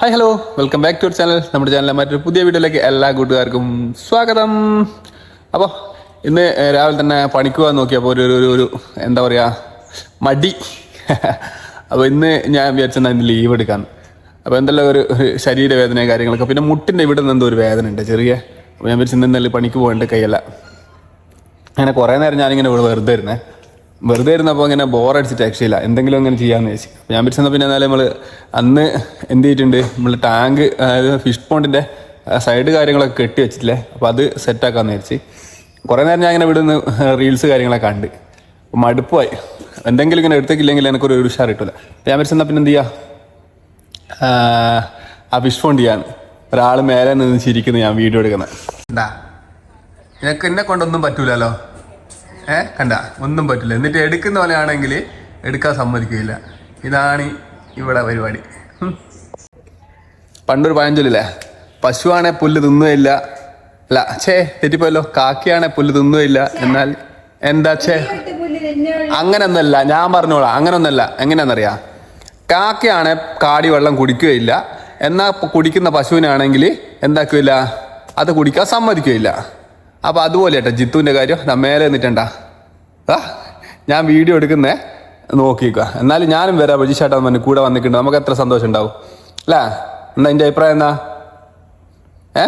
Hi hello welcome back to channel നമ്മുടെ ചാനലിലെ മറ്റൊരു പുതിയ വീഡിയോയിലേക്ക് എല്ലാ കൂട്ടുകാർക്കും സ്വാഗതം. അപ്പോൾ ഇന്ന് രാവിലെ തന്നെ പണിക്ക് പോകാൻ നോക്കിയപ്പോൾ ഒരു ഒരു- ഒരു എന്താ പറയുക മടി. അപ്പോൾ ഇന്ന് ഞാൻ വിചാരിച്ചെന്നാൽ ലീവ് എടുക്കാൻ. അപ്പോൾ എന്തെല്ലാം ഒരു ശരീരവേദന കാര്യങ്ങളൊക്കെ. പിന്നെ മുട്ടിന്റെ ഇവിടെ നിന്ന് എന്തോ ഒരു വേദന ഉണ്ട് ചെറിയ. അപ്പോൾ ഞാൻ വിചാരിച്ചു പണിക്ക് പോകേണ്ട കൈയല്ല. അങ്ങനെ കുറേ നേരം ഞാനിങ്ങനെ ഇവിടെ വെറുതെ ഇരുന്നേ. വെറുതെ ഇരുന്നപ്പോൾ ഇങ്ങനെ ബോറടിച്ചിട്ട് രക്ഷയില്ല എന്തെങ്കിലും അങ്ങനെ ചെയ്യാമെന്ന് വെച്ചു ഞാൻ പിടിച്ചെന്നാൽ പിന്നെ എന്നാലും നമ്മൾ അന്ന് എന്ത് ചെയ്തിട്ടുണ്ട്? നമ്മൾ ടാങ്ക് അതായത് ഫിഷ് പോണ്ടിന്റെ സൈഡ് കാര്യങ്ങളൊക്കെ കെട്ടി വെച്ചിട്ടില്ലേ? അപ്പോൾ അത് സെറ്റാക്കാമെന്ന് വിചാരിച്ച്. കുറേ നേരം ഞാൻ ഇങ്ങനെ ഇവിടെ നിന്ന് റീൽസ് കാര്യങ്ങളൊക്കെ കണ്ട്. മടുപ്പായി എന്തെങ്കിലും ഇങ്ങനെ എടുത്തേക്കില്ലെങ്കിൽ എനിക്കൊരു ഉഷാർ കിട്ടില്ല ഞാൻ പിടിച്ചെന്നാൽ പിന്നെ എന്ത് ചെയ്യുക ആ ഫിഷ് ഫോൺ ചെയ്യാൻ ഒരാൾ മേലെ നിന്ന് ചിരിക്കുന്നു ഞാൻ വീഡിയോ എടുക്കുന്നത്. എന്താ നിനക്ക് എന്നെ കൊണ്ടൊന്നും പറ്റൂലല്ലോ. ഏ? കണ്ട ഒന്നും പറ്റില്ല. എന്നിട്ട് എടുക്കുന്ന പോലെ ആണെങ്കിൽ എടുക്കാൻ സമ്മതിക്കില്ല ഇതാണ് ഇവിടെ പരിപാടി. പണ്ടൊരു പഴഞ്ചൊല്ലില്ലേ പശുവാണെ പുല്ല് തിന്നുകയില്ല. അല്ല ചേ തെറ്റിപ്പോയല്ലോ. കാക്കയാണെ പുല്ല് തിന്നുകയില്ല. എന്നാൽ എന്താ ചേ അങ്ങനൊന്നല്ല. ഞാൻ പറഞ്ഞോളാം. അങ്ങനൊന്നല്ല. എങ്ങനെയാണെന്നറിയാ? കാക്കയാണെ കാടി വെള്ളം കുടിക്കുകയില്ല. ഇപ്പൊ കുടിക്കുന്ന പശുവിനാണെങ്കിൽ എന്താക്കുകയില്ല? അത് കുടിക്കാൻ സമ്മതിക്കുകയില്ല. അപ്പൊ അതുപോലെ കേട്ടോ ജിത്തുവിന്റെ കാര്യം ദാ മേലെ നിന്നിട്ടുണ്ടാ. ആ ഞാൻ വീഡിയോ എടുക്കുന്നേ നോക്കിക്കുക എന്നാലും ഞാനും വരാം ബജിഷേട്ടാ പറഞ്ഞു കൂടെ വന്നിട്ടുണ്ട്. നമുക്ക് എത്ര സന്തോഷം ഉണ്ടാവും. അല്ലേ? എന്നാ എന്റെ അഭിപ്രായം എന്നാ ഏ?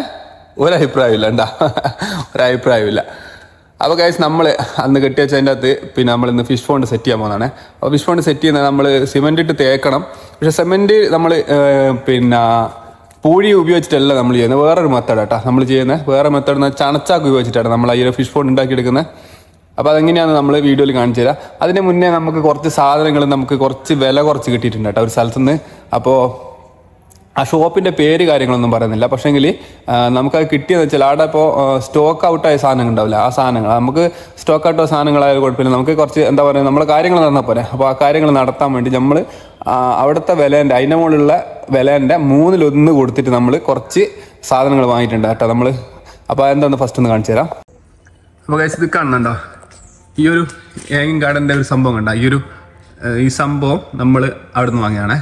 ഒരഭിപ്രായമില്ല ഉണ്ടാ ഒരഭിപ്രായമില്ല. അപ്പോൾ ഗൈസ് നമ്മൾ അന്ന് കെട്ടി വെച്ചതിന്റെ അകത്ത് പിന്നെ നമ്മൾ ഇന്ന് ഫിഷ് ഫോണ്ട് സെറ്റ് ചെയ്യാൻ പോകുന്നതാണ് അപ്പോൾ ഫിഷ് ഫോണ്ട് സെറ്റ് ചെയ്യുന്നത് നമ്മൾ സിമെന്റ് ഇട്ട് തേക്കണം. പക്ഷേ സിമെന്റ് നമ്മൾ പിന്നെ പൂഴി ഉപയോഗിച്ചിട്ടല്ല നമ്മൾ ചെയ്യുന്നത്. വേറൊരു മെത്തേഡ് കേട്ടോ നമ്മൾ ചെയ്യുന്നത്. വേറെ മെത്തേഡ് എന്ന് ചണച്ചാക്ക് ഉപയോഗിച്ചിട്ടാണ് നമ്മൾ ഈ ഫിഷ് ഫോൺ ഉണ്ടാക്കിയെടുക്കുന്നത്. അപ്പോൾ അതെങ്ങനെയാണ് നമ്മൾ വീഡിയോയിൽ കാണിച്ചു തരാം. അതിന് മുന്നേ നമുക്ക് കുറച്ച് സാധനങ്ങൾ നമുക്ക് കുറച്ച് വില കുറച്ച് കിട്ടിയിട്ടുണ്ട് കേട്ടോ ഒരു സ്ഥലത്തുനിന്ന്. അപ്പോൾ ആ ഷോപ്പിന്റെ പേര് കാര്യങ്ങളൊന്നും പറയുന്നില്ല. പക്ഷേങ്കിൽ നമുക്കത് കിട്ടിയെന്ന് വെച്ചാൽ അവിടെ ഇപ്പോൾ സ്റ്റോക്ക് ഔട്ടായ സാധനങ്ങൾ ഉണ്ടാവില്ല? ആ സാധനങ്ങൾ. നമുക്ക് സ്റ്റോക്ക് ഔട്ടോ സാധനങ്ങളായാലും കുഴപ്പമില്ല. നമുക്ക് കുറച്ച് എന്താ പറയുക നമ്മൾ കാര്യങ്ങൾ നടന്നാൽ പോരെ. അപ്പോൾ ആ കാര്യങ്ങൾ നടത്താൻ വേണ്ടി നമ്മൾ അവിടുത്തെ വിലേന്റെ അതിന്റെ മുകളിലുള്ള വിലേന്റെ മൂന്നിലൊന്ന് കൊടുത്തിട്ട് നമ്മൾ കുറച്ച് സാധനങ്ങൾ വാങ്ങിയിട്ടുണ്ട് കേട്ടോ നമ്മൾ അപ്പോൾ അതെന്താന്ന് ഫസ്റ്റ് ഒന്ന് കാണിച്ചു തരാം. അപ്പോൾ ഗൈസ് ഇത് കാണുന്നുണ്ടോ? ഈ ഒരു ഏങ്ങിൻ ഗാർഡന്റെ ഒരു സംഭവം കണ്ട? ഈ ഒരു ഈ സംഭവം നമ്മൾ അവിടെ നിന്ന് വാങ്ങിയാണേ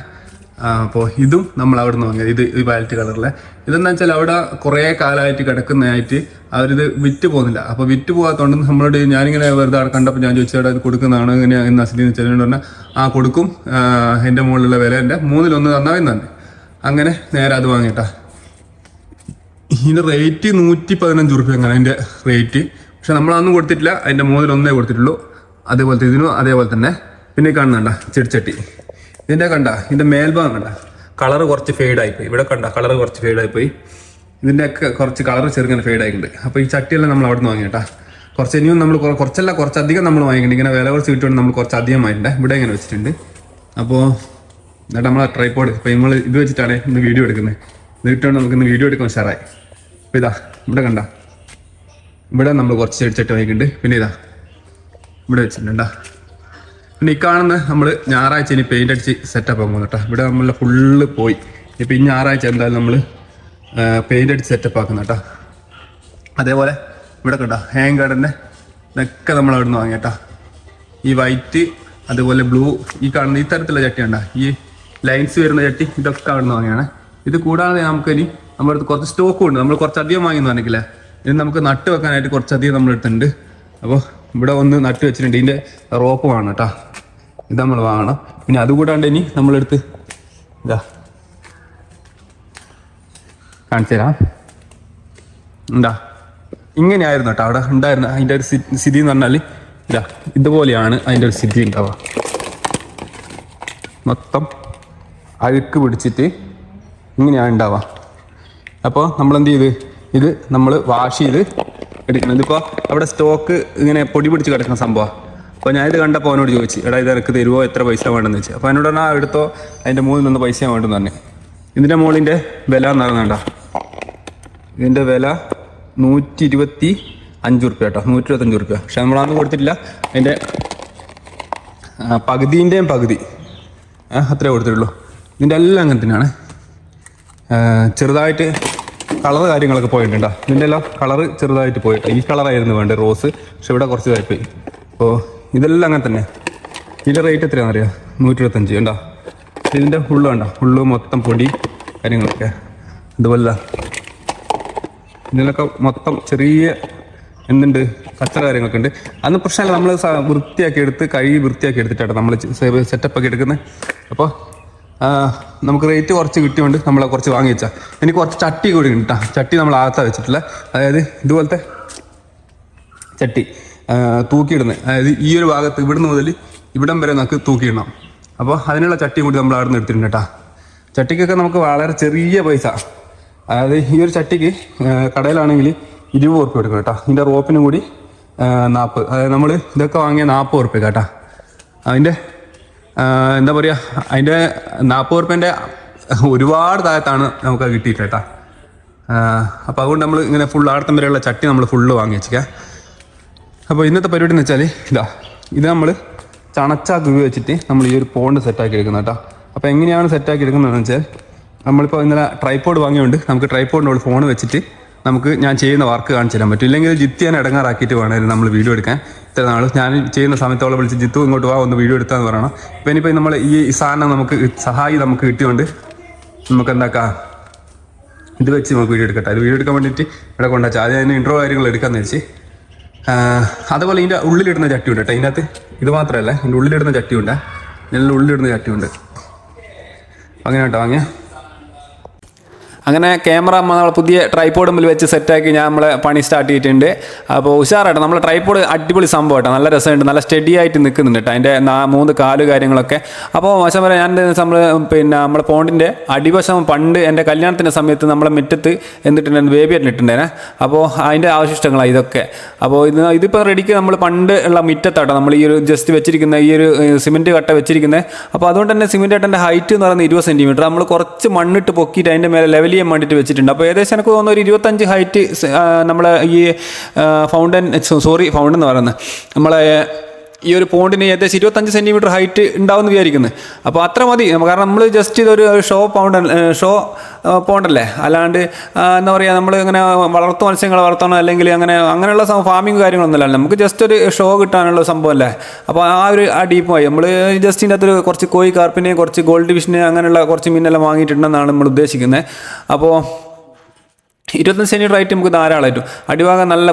അപ്പോൾ ഇതും നമ്മൾ അവിടെ നിന്ന് വാങ്ങിയത്. ഇത് ഈ വയലറ്റ് കളറിലെ ഇതെന്താ വെച്ചാൽ അവിടെ കുറേ കാലമായിട്ട് കിടക്കുന്നതായിട്ട് അവരിത് വിറ്റ് പോകുന്നില്ല. അപ്പോൾ വിറ്റ് പോകാത്തതുകൊണ്ട് നമ്മളോട് ഞാനിങ്ങനെ വെറുതെ അവിടെ കണ്ടപ്പോൾ ഞാൻ ചോദിച്ചവിടെ ഇത് കൊടുക്കുന്നതാണ്? ഇങ്ങനെ എന്ന് അസിലിന്ന് പറഞ്ഞാൽ ആ കൊടുക്കും. എന്റെ മുകളിലുള്ള വില എന്റെ മൂന്നിലൊന്ന് തന്നാലും തന്നെ അങ്ങനെ നേരെ അത് വാങ്ങിയിട്ടാ ഇതിന്റെ റേറ്റ് നൂറ്റി പതിനഞ്ച് റുപ്യ അങ്ങനെ അതിന്റെ റേറ്റ് പക്ഷെ നമ്മൾ അന്നും കൊടുത്തിട്ടില്ല. അതിന്റെ മൂന്നിലൊന്നേ കൊടുത്തിട്ടുള്ളൂ. അതേപോലത്തെ ഇതിനും അതേപോലെ തന്നെ. പിന്നെ കാണുന്നുണ്ട? ചെടിച്ചട്ടി. ഇതിന്റെ കണ്ട ഇതിന്റെ മേൽഭാഗം കണ്ട. കളർ കുറച്ച് ഫെയ്ഡ് ആയിപ്പോയി. ഇവിടെ കണ്ട കളർ കുറച്ച് ഫെയ്ഡ് ആയിപ്പോയി. ഇതിന്റെ ഒക്കെ കുറച്ച് കളർ ചെറുങ്ങനെ ഫെയ്ഡ് ആയിട്ടുണ്ട്. അപ്പോൾ ഈ ചട്ടിയെല്ലാം നമ്മൾ അവിടെ നിന്ന് വാങ്ങിയിട്ടാ കുറച്ച് ഇനിയും നമ്മൾ കുറ- കുറച്ചല്ല കുറച്ചധികം നമ്മൾ വാങ്ങിയിട്ടുണ്ട്. ഇങ്ങനെ വില കുറച്ച് കിട്ടുകൊണ്ട് നമ്മൾ കുറച്ച് അധികം വാങ്ങിയിട്ടുണ്ട് ഇവിടെ ഇങ്ങനെ വെച്ചിട്ടുണ്ട്. അപ്പോൾ എന്നിട്ട് നമ്മളെ ട്രൈപ്പോഡ് ഇപ്പോൾ നമ്മൾ ഇത് വെച്ചിട്ടാണ് ഇന്ന് വീഡിയോ എടുക്കുന്നത്. ഇത് ഇട്ടുകൊണ്ട് നമുക്ക് ഇന്ന് വീഡിയോ എടുക്കാൻ ഉഷാറായി. അപ്പോൾ ഇതാ ഇവിടെ കണ്ട. ഇവിടെ നമ്മൾ കുറച്ച് ചെടിച്ചട്ടി വാങ്ങിയിട്ടുണ്ട്. പിന്നെ ഇതാ ഇവിടെ വെച്ചിട്ടുണ്ടാ ഈ കാണുന്ന നമ്മൾ ഞായറാഴ്ച ഇനി പെയിന്റ് അടിച്ച് സെറ്റപ്പ് ആക്കും കേട്ടോ ഇവിടെ നമ്മളെ ഫുള്ള് പോയി. ഇപ്പം ഈ ഞായറാഴ്ച എന്തായാലും നമ്മൾ പെയിന്റ് അടിച്ച് സെറ്റപ്പ് ആക്കുന്ന കേട്ടോ അതേപോലെ ഇവിടെ കേട്ടോ ഹാങ് ഗാർഡന്റെ ഇതൊക്കെ നമ്മൾ അവിടെ നിന്ന് വാങ്ങിയേട്ടാ ഈ വൈറ്റ് അതുപോലെ ബ്ലൂ ഈ കാണുന്ന ഈ തരത്തിലുള്ള ചട്ടി ഉണ്ടോ ഈ ലൈൻസ് വരുന്ന ചട്ടി ഇതൊക്കെ അവിടെ നിന്ന് വാങ്ങിയാണ്. ഇത് കൂടാതെ നമുക്ക് ഇനി നമ്മുടെ അടുത്ത് കുറച്ച് സ്റ്റോക്കും ഉണ്ട്. നമ്മൾ കുറച്ചധികം വാങ്ങിയെന്ന് പറഞ്ഞില്ലേ ഇനി നമുക്ക് നട്ട് വെക്കാനായിട്ട് കുറച്ചധികം നമ്മളെടുത്തുണ്ട് അപ്പോൾ ഇവിടെ ഒന്ന് നട്ട് വെച്ചിട്ടുണ്ട്. ഇതിന്റെ റോപ്പ് വേണം കേട്ടോ ഇത് നമ്മൾ വാങ്ങണം. പിന്നെ അതുകൂടാണ്ട് ഇനി നമ്മളെടുത്ത് ഇതാ. കാണിച്ചു തരാം. ഉണ്ടാ ഇങ്ങനെയായിരുന്നു കേട്ടോ അവിടെ ഉണ്ടായിരുന്ന അതിന്റെ ഒരു സ്ഥിതി എന്ന് പറഞ്ഞാൽ ഇതാ ഇതുപോലെയാണ് അതിന്റെ ഒരു സ്ഥിതി ഉണ്ടാവുക. മൊത്തം അഴുക്ക് പിടിച്ചിട്ട് ഇങ്ങനെയാണ് ഉണ്ടാവുക. അപ്പോൾ നമ്മൾ എന്ത് ചെയ്ത്? ഇത് നമ്മൾ വാഷ് ചെയ്ത് എടുക്കണം. ഇതിപ്പോൾ അവിടെ സ്റ്റോക്ക് ഇങ്ങനെ പൊടി പിടിച്ച് കിടക്കുന്ന സംഭവമാണ് അപ്പോൾ ഞാൻ ഇത് കണ്ടപ്പോൾ അവനോട് ചോദിച്ചു എടാ ഇത് എനിക്ക് തരുമോ എത്ര പൈസ വേണ്ടെന്ന് വെച്ചാൽ അപ്പോൾ എന്നോട് പറഞ്ഞാൽ എടുത്തോ. അതിന്റെ മൂന്നിലൊന്ന് പൈസ വേണ്ടെന്ന് പറഞ്ഞു ഇതിന്റെ മുകളിന്റെ വില എന്ന് പറയുന്നുണ്ടോ ഇതിന്റെ വില നൂറ്റി ഇരുപത്തി അഞ്ച് റുപ്യ കേട്ടോ. നൂറ്റി ഇരുപത്തഞ്ച് റുപ്യ പക്ഷെ നമ്മളാന്ന് കൊടുത്തിട്ടില്ല. അതിന്റെ ആ, പകുതിന്റെയും പകുതി. അത്രേ കൊടുത്തിട്ടുള്ളൂ. ഇതിന്റെ എല്ലാം അങ്ങനെ തന്നെയാണ്. ചെറുതായിട്ട് കളർ കാര്യങ്ങളൊക്കെ പോയിട്ടുണ്ടോ ഇതിന്റെ എല്ലാം കളറ് ചെറുതായിട്ട് പോയിട്ട് ഈ കളറായിരുന്നു വേണ്ടത് റോസ്. പക്ഷെ ഇവിടെ കുറച്ച് ഇതായിപ്പോയി. അപ്പോൾ ഇതെല്ലാം അങ്ങനെ തന്നെ. ഇതിന്റെ റേറ്റ് എത്രയാണെന്ന് അറിയാം? നൂറ്റി ഇരുപത്തഞ്ച് ഉണ്ടോ ഇതിന്റെ ഉള്ളു വേണ്ട ഉള്ളു മൊത്തം പൊടി കാര്യങ്ങളൊക്കെ. അതുപോലെ ഇതിനൊക്കെ മൊത്തം ചെറിയ എന്തുണ്ട്? കച്ചറ കാര്യങ്ങളൊക്കെ ഉണ്ട്. അന്ന് പ്രശ്നമല്ല. നമ്മൾ വൃത്തിയാക്കി എടുത്ത് കഴുകി വൃത്തിയാക്കി എടുത്തിട്ടാണ് നമ്മൾ സെറ്റപ്പ് ഒക്കെ എടുക്കുന്നത് അപ്പോൾ നമുക്ക് റേറ്റ് കുറച്ച് കിട്ടിയോണ്ട് നമ്മൾ കുറച്ച് വാങ്ങി വെച്ചാൽ എനിക്ക് കുറച്ച് ചട്ടി കൂടി കിട്ടാം ചട്ടി നമ്മൾ ആകത്താ വെച്ചിട്ടില്ല അതായത് ഇതുപോലത്തെ ചട്ടി. തൂക്കിയിടുന്നത് അതായത് ഈ ഒരു ഭാഗത്ത് ഇവിടുന്ന് മുതൽ ഇവിടം വരെ നമുക്ക് തൂക്കിയിടണം. അപ്പോൾ അതിനുള്ള ചട്ടി കൂടി നമ്മൾ അവിടെ നിന്ന് എടുത്തിട്ടുണ്ട് കേട്ടോ ചട്ടിക്കൊക്കെ നമുക്ക് വളരെ ചെറിയ പൈസ. അതായത് ഈ ഒരു ചട്ടിക്ക് കടയിലാണെങ്കിൽ ഇരുപത് ഉറുപ്പ്യ കൊടുക്കും കേട്ടോ ഇതിന്റെ റോപ്പിനും കൂടി നാൽപ്പത് അതായത് നമ്മൾ ഇതൊക്കെ വാങ്ങിയ നാൽപ്പത് ഉറുപ്പ്യ കേട്ടോ അതിന്റെ എന്താ പറയുക അതിന്റെ നാൽപ്പത് ഉറുപ്പ്യന്റെ ഒരുപാട് താഴത്താണ് നമുക്ക് കിട്ടിയിട്ട് കേട്ടോ അപ്പോൾ അതുകൊണ്ട് നമ്മൾ ഇങ്ങനെ ഫുൾ ആടത്തം വരെയുള്ള ചട്ടി നമ്മൾ ഫുള്ള് വാങ്ങി വെച്ചിരിക്കുക അപ്പോൾ ഇന്നത്തെ പരിപാടി എന്ന് വെച്ചാൽ ഇതാ ഇത് നമ്മൾ ചണച്ചാക്ക് ഉപയോഗിച്ചിട്ട് നമ്മൾ ഈ ഒരു പോണ്ട് സെറ്റാക്കി എടുക്കുന്നത് കേട്ടോ. അപ്പോൾ എങ്ങനെയാണ് സെറ്റാക്കി എടുക്കുന്നതെന്ന് വെച്ചാൽ നമ്മളിപ്പോൾ ഇന്നലെ ട്രൈപ്പോഡ് വാങ്ങിയുണ്ട് നമുക്ക് ട്രൈപ്പോഡിന്റെ ഫോൺ വെച്ചിട്ട് നമുക്ക് ഞാൻ ചെയ്യുന്ന വർക്ക് കാണിച്ചു തരാൻ പറ്റും. ഇല്ലെങ്കിൽ ജിത്ത് ഞാൻ ഇടങ്ങാറാക്കിയിട്ട് വേണമായിരുന്നു നമ്മൾ വീഡിയോ എടുക്കാൻ. ഇത്ര നാൾ ഞാൻ ചെയ്യുന്ന സമയത്തോളം വിളിച്ച് ജിത്തു ഇങ്ങോട്ട് വാ ഒന്ന് വീഡിയോ എടുത്താന്ന് പറയണം. ഇപ്പം ഇനിയിപ്പോൾ നമ്മൾ ഈ സാധനം നമുക്ക് സഹായി നമുക്ക് കിട്ടിയോണ്ട് നമുക്ക് എന്താക്കാം ഇത് വെച്ച് നമുക്ക് വീഡിയോ എടുക്കട്ടെ. അത് വീഡിയോ എടുക്കാൻ വേണ്ടിയിട്ട് ഇവിടെ കൊണ്ടുവച്ചാൽ ആദ്യം അതിന് ഇൻട്രോ കാര്യങ്ങൾ എടുക്കാമെന്ന് വെച്ച് അതുപോലെ ഇതിന്റെ ഉള്ളിലിടുന്ന ചട്ടിയുണ്ട് കേട്ടോ ഇതിനകത്ത്. ഇത് മാത്രമല്ല ഇതിന്റെ ഉള്ളിലിടുന്ന ചട്ടിയുണ്ട്. ഇതിന്റെ ഉള്ളിലിടുന്ന ചട്ടിയുണ്ട്. അങ്ങനെ കേട്ടോ വാങ്ങിയ. അങ്ങനെ ക്യാമറ നമ്മൾ പുതിയ ട്രൈപ്പോഡ് മുമ്പിൽ വെച്ച് സെറ്റാക്കി ഞാൻ നമ്മളെ പണി സ്റ്റാർട്ട് ചെയ്തിട്ടുണ്ട്. അപ്പോൾ ഉഷാറായിട്ട് നമ്മളെ ട്രൈപ്പോഡ് അടിപൊളി സംഭവം കേട്ടോ നല്ല രസമുണ്ട് നല്ല സ്റ്റഡി ആയിട്ട് നിൽക്കുന്നുണ്ട് കേട്ടോ അതിന്റെ മൂന്ന് കാൽ കാര്യങ്ങളൊക്കെ. അപ്പോൾ വശം പറയാൻ ഞാൻ നമ്മൾ പിന്നെ നമ്മളെ പോണ്ടിന്റെ അടിവശം പണ്ട് എന്റെ കല്യാണത്തിന്റെ സമയത്ത് നമ്മളെ മുറ്റത്ത് എന്നിട്ടുണ്ടായിരുന്നു ബേബി ഇട്ടിട്ടുണ്ടേനെ അപ്പോൾ അതിന്റെ അവശിഷ്ടങ്ങളാണ് ഇതൊക്കെ. അപ്പോൾ ഇത് ഇതിപ്പോൾ റെഡിക്ക് നമ്മൾ പണ്ട് ഉള്ള മുറ്റത്താട്ടോ നമ്മൾ ഈ ഒരു ജസ്റ്റ് വെച്ചിരിക്കുന്ന ഈ ഒരു സിമെന്റ് കട്ട വെച്ചിരിക്കുന്നത് അപ്പോൾ അതുകൊണ്ട് തന്നെ സിമെന്റ് കട്ടന്റെ ഹൈറ്റ് എന്ന് പറയുന്നത് ഇരുപത് സെന്റിമീറ്റർ നമ്മൾ കുറച്ച് മണ്ണിട്ട് പൊക്കിയിട്ട് അതിന്റെ മേലെ ലെവൽ ചെയ്യാൻ വേണ്ടിയിട്ട് വെച്ചിട്ടുണ്ട്. അപ്പോൾ ഏകദേശം എനിക്ക് തോന്നുന്നു ഒരു ഇരുപത്തഞ്ച് ഹൈറ്റ് നമ്മളെ ഈ ഫൗണ്ടൻ സോറി ഫൗണ്ടൻ എന്ന് പറയുന്നത്. നമ്മളെ ഈ ഒരു പോണ്ടിന് ഏകദേശം ഇരുപത്തഞ്ച് സെന്റിമീറ്റർ ഹൈറ്റ് ഉണ്ടാവുമെന്ന് വിചാരിക്കുന്നു. അപ്പോൾ അത്ര മതി. കാരണം നമ്മൾ ജസ്റ്റ് ഇതൊരു ഷോ പൗണ്ട് ഷോ പോണ്ടല്ലേ അല്ലാണ്ട് എന്താ പറയുക നമ്മൾ ഇങ്ങനെ വളർത്തു മത്സ്യങ്ങളെ വളർത്തണം അല്ലെങ്കിൽ അങ്ങനെ അങ്ങനെയുള്ള ഫാമിംഗ് കാര്യങ്ങളൊന്നുമല്ല. നമുക്ക് ജസ്റ്റ് ഒരു ഷോ കിട്ടാനുള്ള സംഭവമല്ലേ അപ്പോൾ ആ ഒരു ആ ഡീപ്പായി നമ്മൾ ജസ്റ്റ് ഇതിന്റെ അകത്തൊരു കുറച്ച് കോഴി കാർപ്പിനെ കുറച്ച് ഗോൾഡ് ഫിഷിനെ അങ്ങനെയുള്ള കുറച്ച് മീനെല്ലാം വാങ്ങിയിട്ടുണ്ടെന്നാണ് നമ്മൾ ഉദ്ദേശിക്കുന്നത്. അപ്പോൾ ഇരുപത്തഞ്ച് സെന്റിമീറ്റർ ആയിട്ട് നമുക്ക് ധാരാളമായിട്ടും. അടിഭാഗം നല്ല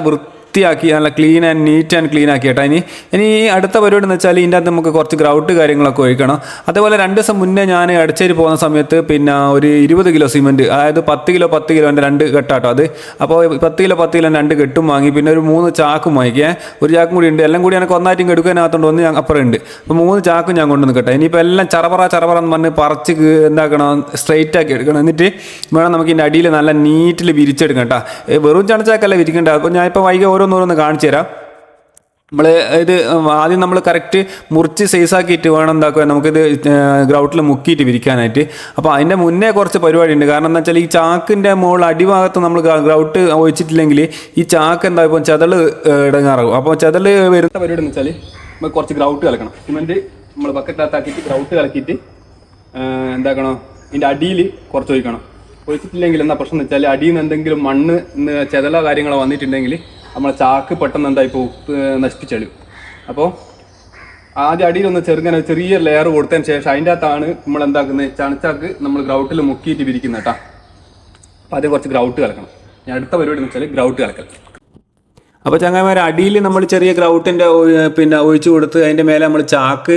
വൃത്തിയാക്കി നല്ല clean and neat and clean ആക്കി കേട്ടോ ഇനി ഇനി അടുത്ത പരിപാടി എന്ന് വെച്ചാൽ ഇതിന്റെ അകത്ത് നമുക്ക് കുറച്ച് ഗ്രൗട്ട് കാര്യങ്ങളൊക്കെ ഒഴിക്കണം. അതേപോലെ രണ്ട് ദിവസം മുന്നേ ഞാൻ അടിച്ചേരി പോകുന്ന സമയത്ത് പിന്നെ ഒരു ഇരുപത് കിലോ സിമെന്റ് അതായത് പത്ത് കിലോ പത്ത് കിലോ എന്റെ രണ്ട് കെട്ടാട്ടോ അത്. അപ്പോൾ പത്ത് കിലോ പത്ത് കിലോ രണ്ട് കെട്ടും വാങ്ങി പിന്നെ ഒരു മൂന്ന് ചാക്കും വാങ്ങിക്കേ. ഒരു ചാക്കും കൂടി ഉണ്ട്. എല്ലാം കൂടി എനിക്ക് ഒന്നായിട്ടും കെടുക്കാനകത്തോണ്ട് ഒന്ന് ഞാൻ അപ്പുറം ഉണ്ട്. അപ്പോൾ മൂന്ന് ചാക്കും ഞാൻ കൊണ്ടുവന്ന് കേട്ടോ. ഇനിയിപ്പോൾ എല്ലാം ചറപറ ചറപറ എന്ന് പറഞ്ഞ് പറിച്ച് എന്താക്കണം സ്ട്രെയിറ്റ് ആക്കി എടുക്കണം. എന്നിട്ട് വേണം നമുക്ക് ഇതിന്റെ അടിയിൽ നല്ല നീറ്റിൽ വിരിച്ചെടുക്കണം കേട്ടോ. വെറും ചണച്ചാക്കല്ല വിരിക്കണ്ട. അപ്പോൾ ഞാൻ ഇപ്പോൾ വൈകി ഓരോന്നോരോന്ന് കാണിച്ചു തരാം. നമ്മൾ ഇത് ആദ്യം നമ്മൾ കറക്റ്റ് മുറിച്ച് സൈസാക്കിയിട്ട് വേണം എന്താക്കുക നമുക്കിത് ഗ്രൗട്ടിൽ മുക്കിയിട്ട് വിരിക്കാനായിട്ട്. അപ്പോൾ അതിന്റെ മുന്നേ കുറച്ച് പരിപാടി ഉണ്ട് കാരണം എന്താ വെച്ചാൽ ഈ ചാക്കിന്റെ മുകളിൽ അടിഭാഗത്ത് നമ്മൾ ഗ്രൗട്ട് ഒഴിച്ചിട്ടില്ലെങ്കിൽ ഈ ചാക്ക് എന്താ ഇപ്പോൾ ചെതൾ ഇടങ്ങാറാകും അപ്പോൾ ചെതൾ വരുന്ന പരിപാടി എന്ന് വെച്ചാൽ നമ്മൾ കുറച്ച് ഗ്രൗട്ട് കലക്കണം. സിമെന്റ് നമ്മൾ ബക്കറ്റിനകത്താക്കിയിട്ട് ഗ്രൗട്ട് കലക്കിയിട്ട് എന്താക്കണം ഇതിന്റെ അടിയിൽ കുറച്ച് ഒഴിക്കണം. ഒഴിച്ചിട്ടില്ലെങ്കിൽ എന്താ പ്രശ്നം എന്ന് വെച്ചാൽ അടിയിൽ നിന്ന് എന്തെങ്കിലും മണ്ണ് ചെതലോ കാര്യങ്ങളോ വന്നിട്ടുണ്ടെങ്കിൽ നമ്മളെ ചാക്ക് പെട്ടെന്ന് എന്തായി പോ നശിപ്പിച്ചളിയും. അപ്പോൾ ആദ്യം അടിയിൽ ഒന്ന് ചെറുങ്ങനെ ചെറിയ ലെയർ കൊടുത്തതിന് ശേഷം അതിന്റെ അകത്താണ് നമ്മൾ എന്താക്കുന്നത് ചണച്ചാക്ക് നമ്മൾ ഗ്രൗട്ടിൽ മുക്കിയിട്ട് വിരിക്കുന്നത് കേട്ടോ അപ്പോൾ അത് കുറച്ച് ഗ്രൗട്ട് കലക്കണം. ഞാൻ അടുത്ത പരിപാടി എന്ന് വെച്ചാൽ ഗ്രൗട്ട് കലക്കൽ അപ്പോൾ ചങ്ങായിമാർ അടിയിൽ നമ്മൾ ചെറിയ ഗ്രൗട്ടിന്റെ പിന്നെ ഒഴിച്ചു കൊടുത്ത് അതിന്റെ മേലെ നമ്മൾ ചാക്ക്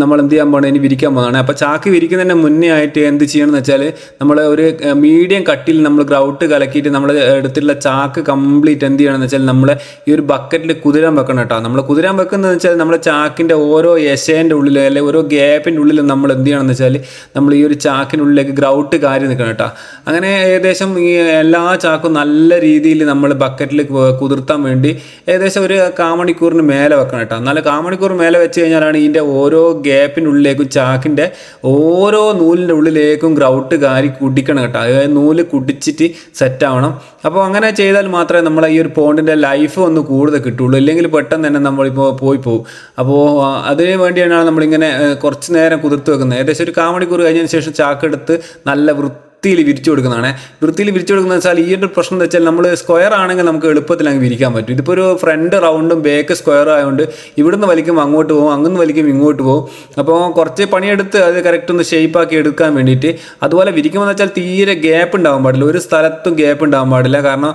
നമ്മൾ എന്ത് ചെയ്യാൻ പോകണം ഇനി വിരിക്കാൻ പോകുന്നതാണ് അപ്പോൾ ചാക്ക് വിരിക്കുന്നതിന്റെ മുന്നേ ആയിട്ട് എന്ത് ചെയ്യണം എന്ന് വെച്ചാൽ നമ്മൾ ഒരു മീഡിയം കട്ടിൽ നമ്മൾ ഗ്രൗട്ട് കലക്കിയിട്ട് നമ്മൾ എടുത്തിട്ടുള്ള ചാക്ക് കംപ്ലീറ്റ് എന്ത് ചെയ്യണം എന്ന് വെച്ചാൽ നമ്മൾ ഈ ഒരു ബക്കറ്റിൽ കുതിരാൻ വെക്കണം കേട്ടോ. നമ്മൾ കുതിരാൻ വെക്കുന്നതെന്ന് വെച്ചാൽ നമ്മൾ ചാക്കിന്റെ ഓരോ എശേന്റെ ഉള്ളിൽ അല്ലെങ്കിൽ ഓരോ ഗ്യാപ്പിന്റെ ഉള്ളിൽ നമ്മൾ എന്ത് ചെയ്യണം എന്ന് വെച്ചാൽ നമ്മൾ ഈ ഒരു ചാക്കിനുള്ളിലേക്ക് ഗ്രൗട്ട് കാര്യം നിൽക്കണം കേട്ടോ. അങ്ങനെ ഏകദേശം ഈ എല്ലാ ചാക്കും നല്ല രീതിയിൽ നമ്മൾ ബക്കറ്റിൽ കുതിർത്താൻ വേണ്ടി ഏകദേശം ഒരു കാമണിക്കൂറിന് മേലെ വെക്കണം കേട്ടോ. എന്നാലും കാമണിക്കൂർ മേലെ വെച്ച് കഴിഞ്ഞാലാണ് ഇതിന്റെ ഓരോ ഗ്യാപ്പിനുള്ളിലേക്കും ചാക്കിന്റെ ഓരോ നൂലിന്റെ ഉള്ളിലേക്കും ഗ്രൗട്ട് കാരി കുടിക്കണം കേട്ടോ. അതായത് നൂൽ കുടിച്ചിട്ട് സെറ്റ് ആവണം. അപ്പോൾ അങ്ങനെ ചെയ്താൽ മാത്രമേ നമ്മൾ ഈ ഒരു പോണ്ടിന്റെ ലൈഫ് ഒന്ന് കൂടുതൽ കിട്ടുള്ളൂ. ഇല്ലെങ്കിൽ പെട്ടെന്ന് തന്നെ നമ്മളിപ്പോൾ പോയി പോകും. അപ്പോൾ അതിന് വേണ്ടിയാണ് നമ്മളിങ്ങനെ കുറച്ച് നേരം കുതിർത്ത് വെക്കുന്നത്. ഏകദേശം ഒരു കാമണിക്കൂർ കഴിഞ്ഞതിന് ശേഷം ചാക്കെടുത്ത് നല്ല വൃത്തി വൃത്തിയിൽ വിരിച്ചു കൊടുക്കുന്നതാണ്. വൃത്തിയിൽ വിരിച്ചു കൊടുക്കുന്നത് വെച്ചാൽ ഈ ഒരു പ്രശ്നം എന്ന് വെച്ചാൽ നമ്മൾ സ്ക്വയർ ആണെങ്കിൽ നമുക്ക് എളുപ്പത്തിൽ അങ്ങ് വിരിക്കാൻ പറ്റും. ഇതിപ്പോൾ ഒരു ഫ്രണ്ട് റൗണ്ടും ബാക്ക് സ്ക്വയർ ആയതുകൊണ്ട് ഇവിടുന്ന് വലിക്കും അങ്ങോട്ട് പോകും അങ്ങുന്ന് വലിക്കും ഇങ്ങോട്ട് പോകും. അപ്പോൾ കുറച്ച് പണിയെടുത്ത് അത് കറക്റ്റ് ഒന്ന് ഷേപ്പാക്കി എടുക്കാൻ വേണ്ടിയിട്ട് അതുപോലെ വിരിക്കുമെന്ന് വെച്ചാൽ തീരെ ഗ്യാപ്പ് ഉണ്ടാവാൻ പാടില്ല. ഒരു സ്ഥലത്തും ഗ്യാപ്പ് ഉണ്ടാവാൻ പാടില്ല. കാരണം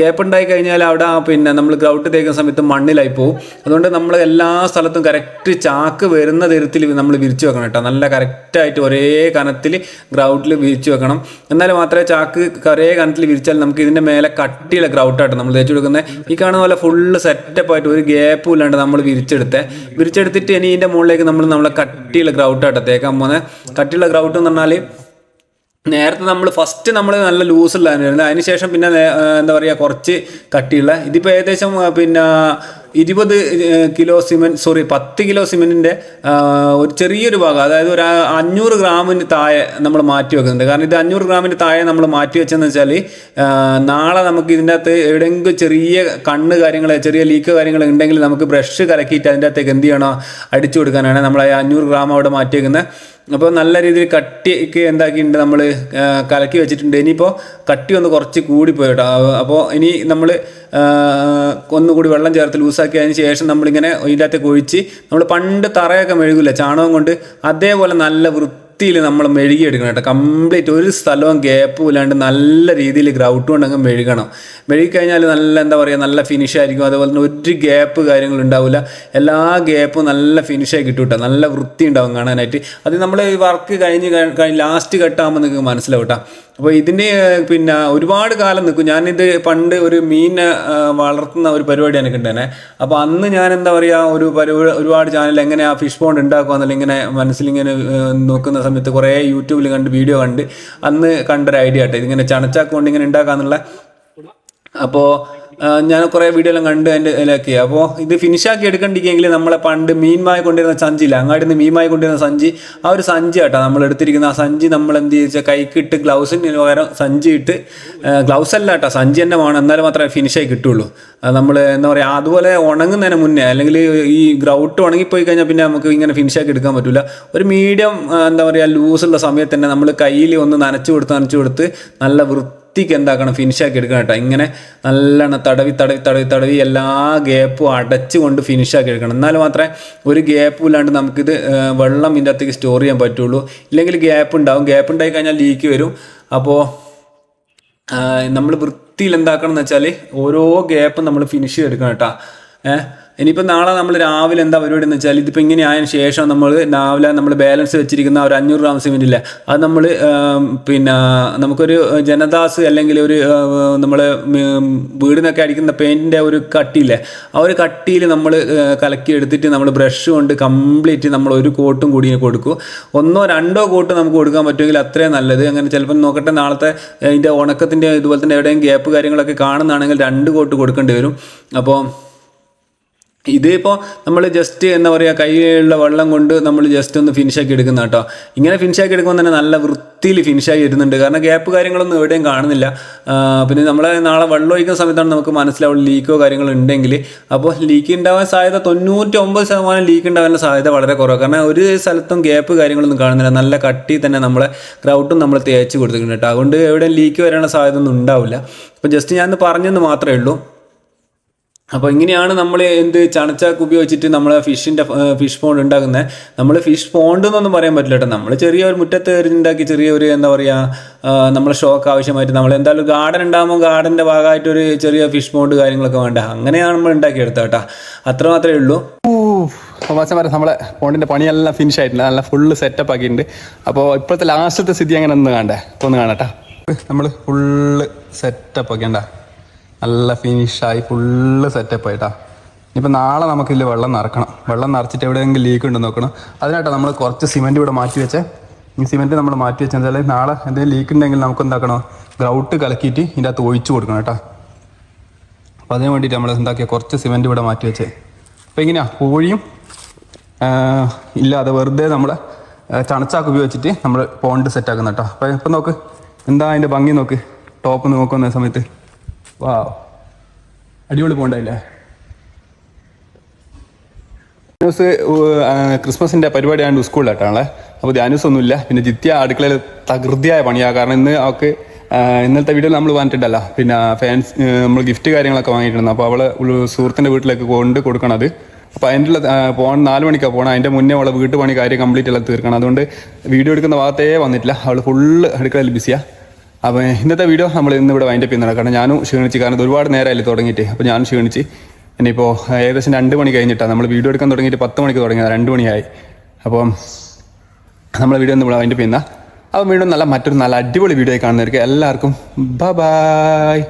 ഗ്യാപ്പ് ഉണ്ടായി കഴിഞ്ഞാൽ അവിടെ പിന്നെ നമ്മൾ ഗ്രൗട്ട് തേക്കുന്ന സമയത്ത് മണ്ണിലായി പോകും അതുകൊണ്ട് നമ്മൾ എല്ലാ സ്ഥലത്തും കറക്റ്റ് ചാക്ക് വരുന്ന തരത്തിൽ നമ്മൾ വിരിച്ചു വെക്കണം കേട്ടോ. നല്ല കറക്റ്റായിട്ട് ഒരേ കനത്തിൽ ഗ്രൗട്ടിൽ വിരിച്ചു വെക്കണം. എന്നാൽ മാത്രമേ ചാക്ക് ഒരേ കണത്തിൽ വിരിച്ചാൽ നമുക്ക് ഇതിന്റെ മേലെ കട്ടിയുള്ള ഗ്രൗട്ടായിട്ട് നമ്മൾ തേച്ച് കൊടുക്കുന്നത്. ഈ കാണുന്ന പോലെ ഫുള്ള് സെറ്റപ്പായിട്ട് ഒരു ഗ്യാപ്പും ഇല്ലാണ്ട് നമ്മൾ വിരിച്ചെടുത്തേ. വിരിച്ചെടുത്തിട്ട് ഇനി ഇതിന്റെ മുകളിലേക്ക് നമ്മൾ നമ്മളെ കട്ടിയുള്ള ഗ്രൗട്ടായിട്ട് തേക്കാൻ പോകുന്നത് കട്ടിയുള്ള ഗ്രൗട്ട് എന്ന് പറഞ്ഞാൽ നേരത്തെ നമ്മൾ ഫസ്റ്റ് നമ്മൾ നല്ല ലൂസുള്ളതായിരുന്നു ഉള്ളതായിരുന്നു ശേഷം പിന്നെ എന്താ പറയുക കുറച്ച് കട്ടിയുള്ള. ഇതിപ്പോൾ ഏകദേശം പിന്നെ ഇരുപത് കിലോ സിമെന്റ് സോറി പത്ത് കിലോ സിമെന്റിന്റെ ഒരു ചെറിയൊരു ഭാഗം അതായത് ഒരു അഞ്ഞൂറ് ഗ്രാമിന് താഴെ നമ്മൾ മാറ്റി വെക്കുന്നുണ്ട്. കാരണം ഇത് അഞ്ഞൂറ് ഗ്രാമിന് താഴെ നമ്മൾ മാറ്റി വെച്ചെന്ന് വെച്ചാൽ നാളെ നമുക്ക് ഇതിന്റെ അകത്ത് എവിടെയെങ്കിലും ചെറിയ കണ്ണ് കാര്യങ്ങൾ ചെറിയ ലീക്ക് കാര്യങ്ങൾ ഉണ്ടെങ്കിൽ നമുക്ക് ബ്രഷ് കലക്കിയിട്ട് അതിന്റെ അകത്തേക്ക് എന്ത് ചെയ്യണോ? അടിച്ചു കൊടുക്കാനാണ് നമ്മൾ ആ അഞ്ഞൂറ് ഗ്രാം അവിടെ മാറ്റി വെക്കുന്നത് അപ്പോൾ നല്ല രീതിയിൽ കട്ടിക്ക് എന്താക്കിയിട്ടുണ്ട് നമ്മൾ കലക്കി വെച്ചിട്ടുണ്ട്. ഇനിയിപ്പോൾ കട്ടി ഒന്ന് കുറച്ച് കൂടിപ്പോയി കേട്ടോ അപ്പോൾ ഇനി നമ്മൾ ഒന്നുകൂടി വെള്ളം ചേർത്ത് ലൂസാക്കിയതിന് ശേഷം നമ്മളിങ്ങനെ ഇതിനകത്തേക്ക് ഒഴിച്ച് നമ്മൾ പണ്ട് തറയൊക്കെ മെഴുകില്ല ചാണകം കൊണ്ട് അതേപോലെ നല്ല വൃത്തിയിൽ നമ്മൾ മെഴുകിയെടുക്കണം കേട്ടോ. കംപ്ലീറ്റ് ഒരു സ്ഥലവും ഗ്യാപ്പും ഇല്ലാണ്ട് നല്ല രീതിയിൽ ഗ്രൗട്ട് കൊണ്ട് അങ്ങ് മെഴുകണം. മെഴുകിക്കഴിഞ്ഞാൽ നല്ല എന്താ പറയുക നല്ല ഫിനിഷ് ആയിരിക്കും. അതുപോലെ തന്നെ ഒരു ഗ്യാപ്പ് കാര്യങ്ങളുണ്ടാവില്ല എല്ലാ ഗ്യാപ്പും നല്ല ഫിനിഷായി കിട്ടും കേട്ടോ നല്ല വൃത്തി ഉണ്ടാവും കാണാനായിട്ട്. അത് നമ്മൾ വർക്ക് കഴിഞ്ഞ് കഴിഞ്ഞ് ലാസ്റ്റ് കട്ടാകുമ്പോൾ നിങ്ങൾക്ക് മനസ്സിലാവും കേട്ടോ. അപ്പോൾ ഇതിന് പിന്നെ ഒരുപാട് കാലം നിൽക്കും. ഞാനിത് പണ്ട് ഒരു മീൻ വളർത്തുന്ന ഒരു പരിപാടി എനിക്ക് അപ്പോൾ അന്ന് ഞാൻ എന്താ പറയുക ഒരു പരിപാടി ഒരുപാട് ചാനൽ എങ്ങനെ ആ ഫിഷ് പോണ്ട് ഉണ്ടാക്കുക എന്നല്ല ഇങ്ങനെ മനസ്സിലിങ്ങനെ നോക്കുന്ന സമയത്ത് കുറേ യൂട്യൂബിൽ കണ്ട് വീഡിയോ കണ്ട് അന്ന് കണ്ടൊരു ഐഡിയ ആട്ടെ. ഇതിങ്ങനെ ചണച്ചാക്കൊണ്ട് ഇങ്ങനെ ഉണ്ടാക്കാന്നുള്ള. അപ്പോൾ ഞാൻ കുറേ വീഡിയോ എല്ലാം കണ്ട് അതിന്റെ ഇതിലൊക്കെ. അപ്പോൾ ഇത് ഫിനിഷാക്കി എടുക്കണ്ടെങ്കിൽ നമ്മളെ പണ്ട് മീൻമായി കൊണ്ടിരുന്ന സഞ്ചിയില്ല അങ്ങാടി നിന്ന് മീൻമായി കൊണ്ടിരുന്ന സഞ്ചി ആ ഒരു സഞ്ചി കേട്ടോ നമ്മൾ എടുത്തിരിക്കുന്ന. ആ സഞ്ചി നമ്മൾ എന്ത് വെച്ചാൽ കൈക്കിട്ട് ഗ്ലൗസിന് പകരം സഞ്ചി ഇട്ട് ഗ്ലൗസ് അല്ല കേട്ടോ സഞ്ചി തന്നെ വേണം. എന്നാലും മാത്രമേ ഫിനിഷായി കിട്ടുള്ളൂ. നമ്മൾ എന്താ പറയുക അതുപോലെ ഉണങ്ങുന്നതിന് മുന്നേ അല്ലെങ്കിൽ ഈ ഗ്രൗട്ട് ഉണങ്ങിപ്പോയി കഴിഞ്ഞാൽ പിന്നെ നമുക്ക് ഇങ്ങനെ ഫിനിഷാക്കി എടുക്കാൻ പറ്റില്ല ഒരു മീഡിയം എന്താ പറയുക ഉള്ള സമയത്ത് തന്നെ നമ്മൾ കയ്യിൽ ഒന്ന് നനച്ചു കൊടുത്ത് നനച്ചു കൊടുത്ത് നല്ല വൃത്തി വൃത്തിക്ക് എന്താക്കണം ഫിനിഷാക്കി എടുക്കണം കേട്ടോ. ഇങ്ങനെ നല്ലോണം തടവി തടവി തടവി തടവി എല്ലാ ഗ്യാപ്പും അടച്ചുകൊണ്ട് ഫിനിഷാക്കി എടുക്കണം. എന്നാൽ മാത്രമേ ഒരു ഗ്യാപ്പും ഇല്ലാണ്ട് നമുക്കിത് വെള്ളം ഇതിന്റെ അകത്തേക്ക് സ്റ്റോർ ചെയ്യാൻ പറ്റുള്ളൂ. ഇല്ലെങ്കിൽ ഗ്യാപ്പ് ഉണ്ടാവും. ഗ്യാപ്പ് ഉണ്ടായി കഴിഞ്ഞാൽ ലീക്ക് വരും. അപ്പോൾ നമ്മൾ വൃത്തിയിൽ എന്താക്കണം എന്ന് വെച്ചാൽ ഓരോ ഗ്യാപ്പും നമ്മൾ ഫിനിഷ് ചെയ്തെടുക്കണം കേട്ടോ. ഏഹ് ഇനിയിപ്പോൾ നാളെ നമ്മൾ രാവിലെ എന്താ പരിപാടി എന്ന് വെച്ചാൽ ഇതിപ്പോൾ ഇങ്ങനെ ആയതിനു ശേഷം നമ്മൾ രാവിലെ നമ്മൾ ബാലൻസ് വെച്ചിരിക്കുന്ന ഒരു അഞ്ഞൂറ് ഗ്രാം സിമെന്റ് ഇല്ല അത് നമ്മൾ പിന്നെ നമുക്കൊരു ജനദാസ് അല്ലെങ്കിൽ ഒരു നമ്മൾ വീടിനൊക്കെ അടിക്കുന്ന പെയിന്റിന്റെ ഒരു കട്ടിയില്ലേ ആ ഒരു കട്ടിയിൽ നമ്മൾ കലക്കി എടുത്തിട്ട് നമ്മൾ ബ്രഷ് കൊണ്ട് കംപ്ലീറ്റ് നമ്മൾ ഒരു കോട്ടും കൂടി കൊടുക്കും. ഒന്നോ രണ്ടോ കോട്ട് നമുക്ക് കൊടുക്കാൻ പറ്റുമെങ്കിൽ അത്രയും നല്ലത്. അങ്ങനെ ചിലപ്പം നോക്കട്ടെ നാളത്തെ അതിന്റെ ഉണക്കത്തിന്റെ ഇതുപോലെ തന്നെ എവിടെയും ഗ്യാപ്പ് കാര്യങ്ങളൊക്കെ കാണുന്നതാണെങ്കിൽ രണ്ട് കോട്ട് കൊടുക്കേണ്ടി വരും. അപ്പോൾ ഇതിപ്പോൾ നമ്മൾ ജസ്റ്റ് എന്താ പറയുക കയ്യിലുള്ള വെള്ളം കൊണ്ട് നമ്മൾ ജസ്റ്റ് ഒന്ന് ഫിനിഷാക്കി എടുക്കുന്ന കേട്ടോ. ഇങ്ങനെ ഫിനിഷാക്കി എടുക്കുമ്പോൾ തന്നെ നല്ല വൃത്തിയിൽ ഫിനിഷായി വരുന്നുണ്ട്. കാരണം ഗ്യാപ്പ് കാര്യങ്ങളൊന്നും എവിടെയും കാണുന്നില്ല. പിന്നെ നമ്മൾ നാളെ വെള്ളം ഒഴിക്കുന്ന സമയത്താണ് നമുക്ക് മനസ്സിലാവുള്ള ലീക്കോ കാര്യങ്ങളോ ഉണ്ടെങ്കിൽ അപ്പോൾ ലീക്ക് ഉണ്ടാവാൻ സാധ്യത തൊണ്ണൂറ്റി ഒമ്പത് ശതമാനം ലീക്ക് ഉണ്ടാവാനുള്ള സാധ്യത വളരെ കുറവാണ് കാരണം ഒരു സ്ഥലത്തും ഗ്യാപ്പ് കാര്യങ്ങളൊന്നും കാണുന്നില്ല. നല്ല കട്ടി തന്നെ നമ്മളെ ക്രൗട്ടും നമ്മൾ തേച്ച് കൊടുത്തിട്ടുണ്ട് കേട്ടോ. അതുകൊണ്ട് എവിടെയും ലീക്ക് വരാനുള്ള സാധ്യത ഒന്നും ഉണ്ടാവില്ല. അപ്പോൾ ജസ്റ്റ് ഞാൻ പറഞ്ഞെന്ന് മാത്രമേ ഉള്ളൂ. അപ്പോൾ ഇങ്ങനെയാണ് നമ്മൾ എന്ത് ചണച്ചാക്ക് ഉപയോഗിച്ചിട്ട് നമ്മൾ ഫിഷിന്റെ ഫിഷ് പോണ്ട് ഉണ്ടാക്കുന്നത് നമ്മൾ ഫിഷ് പോണ്ട് എന്നൊന്നും പറയാൻ പറ്റില്ല കേട്ടോ നമ്മൾ ചെറിയ ഒരു മുറ്റത്ത് എറിഞ്ഞുണ്ടാക്കി ചെറിയ ഒരു എന്താ പറയുക നമ്മളെ ഷോക്ക് ആവശ്യമായിട്ട് നമ്മൾ എന്തായാലും ഗാർഡൻ ഉണ്ടാകുമ്പോൾ ഗാർഡന്റെ ഭാഗമായിട്ട് ഒരു ചെറിയ ഫിഷ് പോണ്ട് കാര്യങ്ങളൊക്കെ വേണ്ട. അങ്ങനെയാണ് നമ്മൾ ഉണ്ടാക്കിയെടുത്തത് കേട്ടോ അത്ര മാത്രമേ ഉള്ളൂ വരെ നമ്മളെ പോണ്ടിന്റെ പണിയെല്ലാം ഫിനിഷ് ആയിട്ടുണ്ട്. നല്ല ഫുള്ള് സെറ്റപ്പ് ആക്കിയിട്ടുണ്ട്. അപ്പോൾ ഇപ്പോഴത്തെ ലാസ്റ്റത്തെ സ്ഥിതി അങ്ങനെ ഒന്ന് കാണണ്ടേ? ഒന്ന് കാണാട്ടാ. നമ്മൾ ഫുള്ള് സെറ്റപ്പ് ആക്കിയണ്ട നല്ല ഫിനിഷായി ഫുള്ള് സെറ്റപ്പ് ആയിട്ടാ. ഇനിയിപ്പോൾ നാളെ നമുക്കിതിൽ വെള്ളം നിറക്കണം. വെള്ളം നിറച്ചിട്ട് എവിടെയെങ്കിലും ലീക്ക് ഉണ്ടെന്ന് നോക്കണം. അതിനായിട്ടാണ് നമ്മൾ കുറച്ച് സിമെന്റ് ഇവിടെ മാറ്റി വെച്ചേ. ഈ സിമെന്റ് നമ്മൾ മാറ്റി വെച്ചാൽ നാളെ എന്തെങ്കിലും ലീക്ക് ഉണ്ടെങ്കിൽ നമുക്ക് എന്താക്കണോ? ഗ്രൗട്ട് കലക്കിയിട്ട് ഇതിന്റെ അകത്ത് ഒഴിച്ചു കൊടുക്കണം കേട്ടോ. അപ്പോൾ അതിന് വേണ്ടിയിട്ട് നമ്മൾ എന്താക്കിയ? കുറച്ച് സിമെന്റ് ഇവിടെ മാറ്റി വെച്ചേ. അപ്പോൾ ഇങ്ങനെയാ കോഴിയും ഇല്ല ഇല്ലാതെ വെറുതെ നമ്മൾ ചണച്ചാക്ക് ഉപയോഗിച്ചിട്ട് നമ്മൾ പോണ്ട് സെറ്റാക്കുന്ന കേട്ടോ. അപ്പോൾ ഇപ്പം നോക്ക്. എന്താ അതിന്റെ ഭംഗി നോക്ക്? ടോപ്പ് നോക്കുന്ന സമയത്ത്. വാ അടിപൊളി ന്യൂസ് ക്രിസ്മസിന്റെ പരിപാടി ആയതുകൊണ്ട് സ്കൂളിലായിട്ടാണല്ലേ അപ്പോൾ ധ്യാനൂസ് ഒന്നുമില്ല പിന്നെ ജിത്യ അടുക്കളയിൽ തകൃതിയായ പണിയാ. കാരണം ഇന്ന് അവക്ക് ഇന്നത്തെ വീഡിയോ നമ്മൾ പറഞ്ഞിട്ടുണ്ടല്ലോ പിന്നെ ഫാൻസ് നമ്മൾ ഗിഫ്റ്റ് കാര്യങ്ങളൊക്കെ വാങ്ങിയിട്ടുണ്ട്. അപ്പോൾ അവളെ സുഹൃത്തിന്റെ വീട്ടിലേക്ക് കൊണ്ട് കൊടുക്കണം അത്. അപ്പോൾ അതിന്റെ പോകണം നാല് മണിക്കാണ് പോകണം അതിന്റെ മുന്നേ അവളെ വീട്ടുപണി കാര്യം കംപ്ലീറ്റ് എല്ലാം തീർക്കണം. അതുകൊണ്ട് വീഡിയോ എടുക്കുന്ന ഭാഗത്തേ വന്നിട്ടില്ല. അവൾ ഫുള്ള് അടുക്കളയിൽ ബിസിയാണ് അപ്പോൾ ഇന്നത്തെ വീഡിയോ നമ്മൾ ഇന്ന് ഇവിടെ വൈൻഡപ്പ് ചെയ്യുന്നതാണ്. കാരണം ഞാനും ക്ഷീണിച്ച്. കാരണം ഒരുപാട് നേരമായില്ലേ തുടങ്ങിയിട്ട്. അപ്പോൾ ഞാനും ക്ഷീണിച്ച്. ഇനിയിപ്പോൾ ഏകദേശം രണ്ട് മണി കഴിഞ്ഞിട്ടാണ് നമ്മൾ വീഡിയോ എടുക്കാൻ തുടങ്ങിയിട്ട് പത്ത് മണിക്ക് തുടങ്ങിയത്. രണ്ട് മണിയായി. അപ്പം നമ്മൾ വീഡിയോ ഒന്ന് ഇവിടെ വൈൻഡപ്പ് ചെയ്യുന്ന അപ്പോൾ വീണ്ടും നല്ല മറ്റൊരു നല്ല അടിപൊളി വീഡിയോ ആയി കാണുന്നവർക്ക് എല്ലാവർക്കും ബ ബായ്